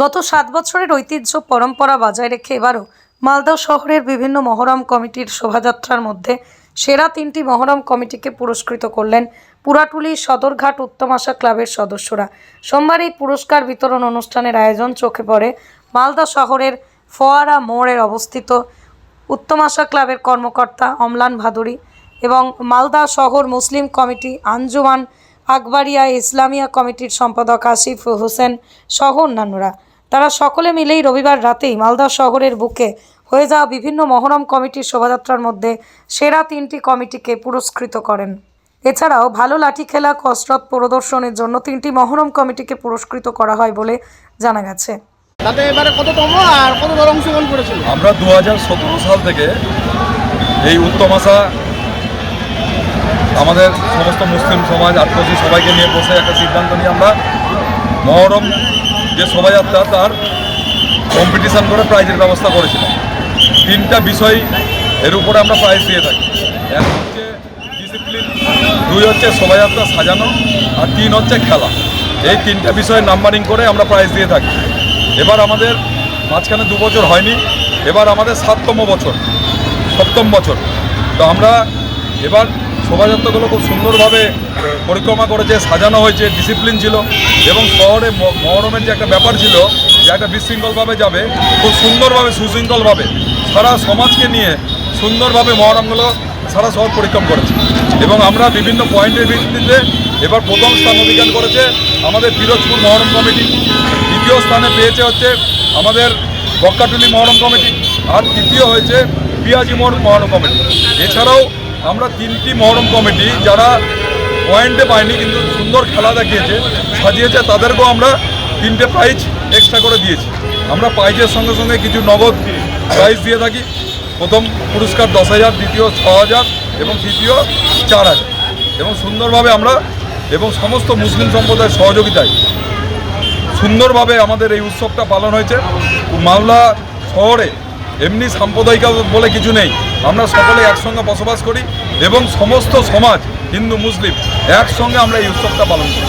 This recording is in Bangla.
গত সাত বছরের ঐতিহ্য পরম্পরা বজায় রেখে এবারও মালদা শহরের বিভিন্ন মহরম কমিটির শোভাযাত্রার মধ্যে সেরা তিনটি মহরম কমিটিকে পুরস্কৃত করলেন পুরাটুলি সদরঘাট উত্তম আশা ক্লাবের সদস্যরা। সোমবার এই পুরস্কার বিতরণ অনুষ্ঠানের আয়োজন চোখে পড়ে মালদা শহরের ফোয়ারা মোড়ের অবস্থিত উত্তম আশা ক্লাবের কর্মকর্তা অমলান ভাদুরী এবং মালদা শহর মুসলিম কমিটি আঞ্জুমান আকবরিয়া ইসলামিয়া কমিটির সম্পাদক আসিফ হোসেন সহ অন্যান্যরা। তারা সকলে মিলেই রবিবার রাতেই মালদা শহরের বুকে হয়ে যাওয়া বিভিন্ন মহরম কমিটির শোভাযাত্রার মধ্যে সেরা তিনটি কমিটিকে পুরস্কৃত করেন। এছাড়াও ভালো লাঠি খেলা কসরত প্রদর্শনের জন্য তিনটি মহরম কমিটিকে পুরস্কৃত করা হয় বলে জানা গেছে। তাতে এবারে কততম আর কত দল অংশগ্রহণ করেছিল? আমরা দু হাজার সতেরো সাল থেকে এই উত্তম আশা আমাদের সমস্ত মুসলিম সমাজ আটপসি সবাইকে নিয়ে বসে একটা সিদ্ধান্ত নিয়ে আমরা মহরম যে শোভাযাত্রা তার কম্পিটিশান করে প্রাইজের ব্যবস্থা করেছিলাম তিনটা বিষয় এর উপরে আমরা প্রাইজ দিয়ে থাকি। এক হচ্ছে ডিসিপ্লিন দুই হচ্ছে শোভাযাত্রা সাজানো, আর তিন হচ্ছে খেলা। এই তিনটা বিষয়ে নাম্বারিং করে আমরা প্রাইজ দিয়ে থাকি। এবার আমাদের মাঝখানে দু বছর হয়নি, এবার আমাদের সাততম বছর, সপ্তম বছর। তো আমরা এবার শোভাযাত্রাগুলো খুব সুন্দরভাবে পরিক্রমা করেছে সাজানো হয়েছে ডিসিপ্লিন ছিল এবং শহরে মহরমের যে একটা ব্যাপার ছিল, যে একটা বিশৃঙ্খলভাবে যাবে, খুব সুন্দরভাবে, সুশৃঙ্খলভাবে সারা সমাজকে নিয়ে সুন্দরভাবে মহরমগুলো সারা শহর পরিক্রম করেছে। এবং আমরা বিভিন্ন পয়েন্টের ভিত্তিতে এবার প্রথম স্থান অধিকার করেছে আমাদের পিরোজপুর মহরম কমিটি। দ্বিতীয় স্থানে পেয়েছে হচ্ছে আমাদের বক্কাটুলি মহরম কমিটি। আর তৃতীয় হয়েছে পিয়াজি মোড় মহরম কমিটি। এছাড়াও আমরা তিনটি মহরম কমিটি যারা পয়েন্টে পায়নি কিন্তু সুন্দর খেলা দেখিয়েছে, সাজিয়েছে, তাদেরকেও আমরা তিনটে প্রাইজ এক্সট্রা করে দিয়েছি। আমরা প্রাইজের সঙ্গে সঙ্গে কিছু নগদ প্রাইজ দিয়ে থাকি। প্রথম পুরস্কার দশ হাজার, দ্বিতীয় ছ হাজার এবং তৃতীয় চার হাজার। এবং সুন্দরভাবে আমরা এবং সমস্ত মুসলিম সম্প্রদায়ের সহযোগিতায় সুন্দরভাবে আমাদের এই উৎসবটা পালন হয়েছে। মালদা শহরে এমনি সাম্প্রদায়িক বলে কিছু নেই। আমরা সকলে একসঙ্গে বসবাস করি এবং সমস্ত সমাজ, হিন্দু, মুসলিম, একসঙ্গে আমরা এই উৎসবটা পালন করি।